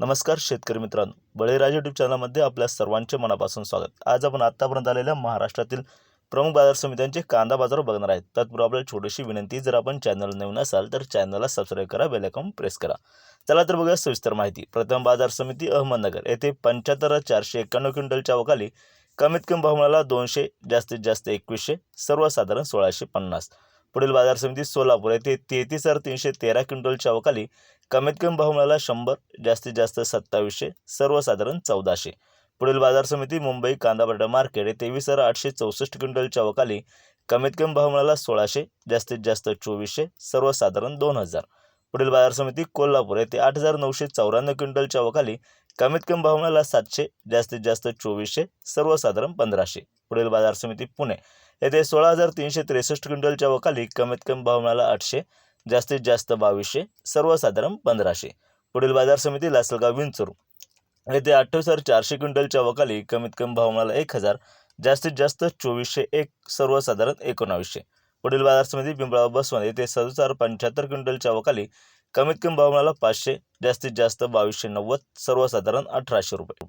नमस्कार शेतकरी मित्रांनो. बळीराजा यूट्यूब चॅनलमध्ये आपल्या सर्वांचे मनापासून स्वागत. आज आपण आत्तापर्यंत आलेल्या महाराष्ट्रातील प्रमुख बाजार समित्यांचे कांदा बाजार बघणार आहेत. तत्पूर्वी आपल्याला छोटीशी विनंती जर आपण चॅनल नवीन असाल तर चॅनलला सबस्क्राईब करा बेलायकॉन प्रेस करा. चला तर बघूया सविस्तर माहिती. प्रथम बाजार समिती अहमदनगर येथे पंच्याहत्तर चारशे एक्क्याण्णव क्विंटलच्या अवकाली कमीत कमी भावनाला दोनशे जास्तीत जास्त एकवीसशे सर्वसाधारण सोळाशे पन्नास. पुढील बाजार समिती सोलापूर येथे तेहतीस हजार तीनशे तेरा क्विंटलच्या अवकाली कमीत कमी भावनाला शंभर जास्तीत जास्त सत्तावीसशे सर्वसाधारण चौदाशे. पुढील बाजार समिती मुंबई कांदा बटाटा मार्केट हे तेवीस हजार आठशे चौसष्ट क्विंटलच्या अवकाली कमीत कमी भावनाला सोळाशे जास्तीत जास्त चोवीसशे सर्वसाधारण दोन हजार. पुढील बाजार समिती कोल्हापूर येथे आठ हजार नऊशे चौऱ्याण्णव क्विंटलच्या अवकाली कमीत कमी भावनाला सातशे जास्तीत जास्त चोवीसशे सर्वसाधारण पंधराशे. पुढील बाजार समिती पुणे. येथे सोळा हजार तीनशे त्रेसष्ट क्विंटलच्या वकाली कमीत कमी भावनाला आठशे जास्तीत जास्त बावीसशे सर्वसाधारण पंधराशे. पुढील बाजार समिती लासलगाव विंचूर. येथे अठ्ठावीस हजार चारशे क्विंटलच्या वकाली कमीत कमी भावनाला एक हजार जास्तीत जास्त चोवीसशे एक सर्वसाधारण एकोणावीसशे. पुढील बाजार समिती पिंपळा बसवंत. येथे सदुसष्ट पंच्याहत्तर क्विंटलच्या वकाली कमीत कमी भावनाला पाचशे जास्तीत जास्त बावीसशे नव्वद सर्वसाधारण अठराशे रुपये.